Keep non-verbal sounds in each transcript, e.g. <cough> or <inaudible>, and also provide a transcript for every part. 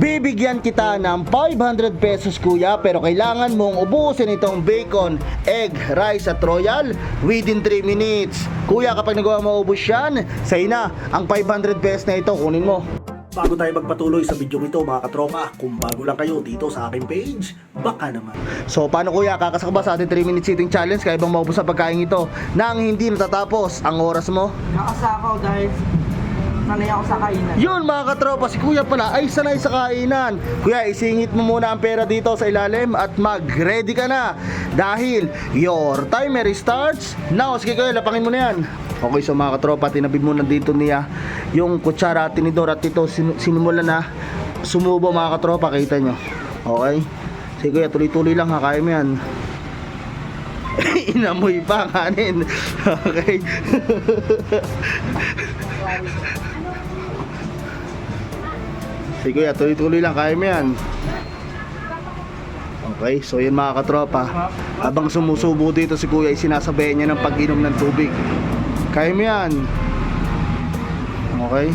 Bibigyan kita ng 500 pesos kuya pero kailangan mong ubusin itong bacon, egg, rice at royal within 3 minutes. Kuya kapag nagawa mo ubus yan, say na, ang 500 pesos na ito kunin mo. Bago tayo magpatuloy sa video ito mga katropa, kung bago lang kayo dito sa aking page, baka naman. So paano kuya, kakasaka ba sa ating 3 minutes eating challenge kaya bang maubos sa pagkain ito nang hindi natatapos ang oras mo? Nakasakaw dahil sanay ako sa kainan. Yun mga katropa, si kuya pala ay sanay sa kainan. Kuya, isingit mo muna ang pera dito sa ilalim at mag-ready ka na. Dahil your timer starts now. Sige kuya, lapangin mo na yan. Okay, so mga katropa, tinabi muna dito niya yung kutsara at tinidor at ito sin- sinimula na sumubo mga katropa, kita nyo. Okay? Sige kuya, tuloy-tuloy lang ha, kaya mo yan. <laughs> Inamoy pa kanin. <laughs> Okay. <laughs> Sige kuya, tuloy-tuloy lang, kaya mo yan. Okay, so yun mga katropa. Habang sumusubo dito si kuya, ay sinasabayan niya ng pag-inom ng tubig. Kaya mo yan. Okay.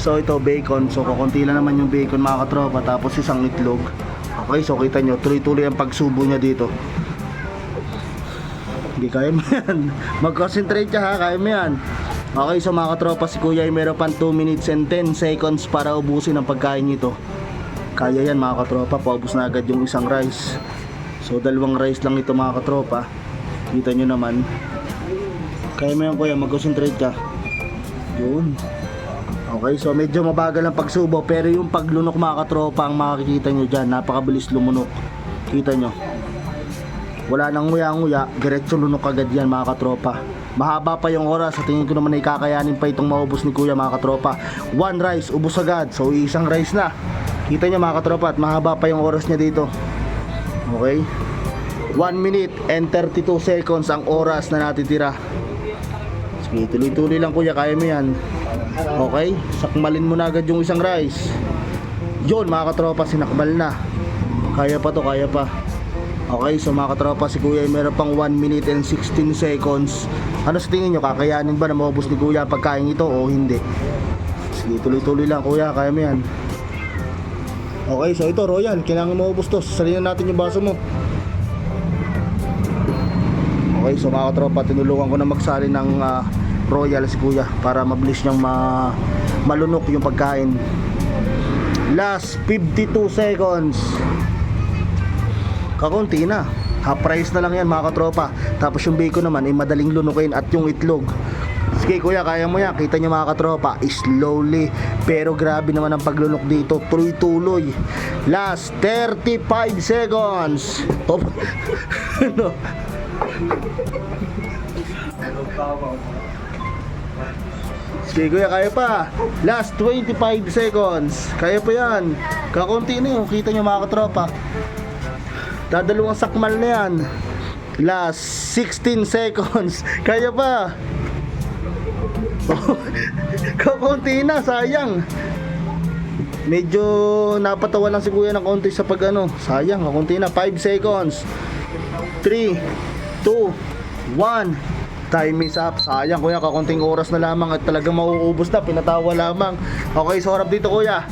So ito bacon. So kukunti lang naman yung bacon mga katropa. Tapos isang itlog. Okay, so kita nyo, tuloy-tuloy ang pagsubo niya dito. Hindi kaya mo <laughs> yan. Mag-concentrate ka ha, kaya mo yan. Okay, so mga katropa, si Kuya ay meron pang 2 minutes and 10 seconds para ubusin ang pagkain nito. Kaya yan mga katropa, paubos na agad yung isang rice. So dalawang rice lang ito mga katropa. Kita nyo naman. Kaya mo yan kuya, mag-concentrate ka. Yun. Okay, so medyo mabagal ang pagsubo pero yung paglunok mga katropa ang makikita nyo dyan. Napakabilis lumunok. Kita nyo. Wala nang nguya-nguya, diretso lunok agad yan mga katropa. Mahaba pa yung oras, sa tingin ko naman ay kakayanin pa itong maubos ni kuya mga katropa. One rice, ubos agad. So isang rice na. Kita nyo mga katropa at mahaba pa yung oras niya dito. Okay? 1 minute and 32 seconds ang oras na natitira. Sige, tuloy-tuloy lang kuya, kaya mo yan. Okay? Sakmalin mo na agad yung isang rice. Yun mga katropa, sinakbal na. Kaya pa to, kaya pa. Okay, so mga katropa, si kuya ay meron pang 1 minute and 16 seconds. Ano sa tingin nyo, kakayanin ba na maubos ni kuya pagkain ito o hindi? Sige, tuloy-tuloy lang kuya, kaya mo yan. Okay, so ito Royal, kailangan maubos to. Salinin natin yung baso mo. Okay, so mga katropa, tinulungan ko na magsali ng ah, Royal si kuya para mabilis niyang ma malunok yung pagkain. Last 52 seconds. Kakunti na. Half price na lang yan mga katropa. Tapos yung bacon naman ay madaling lunukin at yung itlog. Sige kuya, kaya mo yan. Kita nyo mga katropa, slowly. Pero grabe naman ang paglunok dito. Tuloy-tuloy. Last 35 seconds. Top. ano? <laughs> Sige kuya, kaya pa. Last 25 seconds. Kaya pa yan. Kakunti na yun. Kita nyo mga katropa. Dadalawang sakmal na yan. Last 16 seconds. <laughs> Kaya pa. <laughs> Kakunti na, sayang. Medyo napatawa lang si kuya ng konti sa pag ano. Sayang, kakunti na. 5 seconds. 3, 2, 1. Time is up. Sayang kuya, kakunting oras na lamang at talagang mauubos na. Pinatawa lamang. Okay, so harap dito kuya.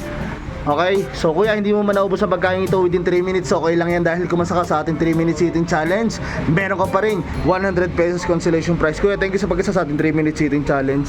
Okay, so kuya hindi mo man naubos ang pagkain ito within 3 minutes. Okay lang yan dahil kumasa ka sa ating 3 minutes eating challenge. Meron ka pa rin 100 pesos consolation prize. Kuya thank you sa pagkasa sa ating 3 minutes eating challenge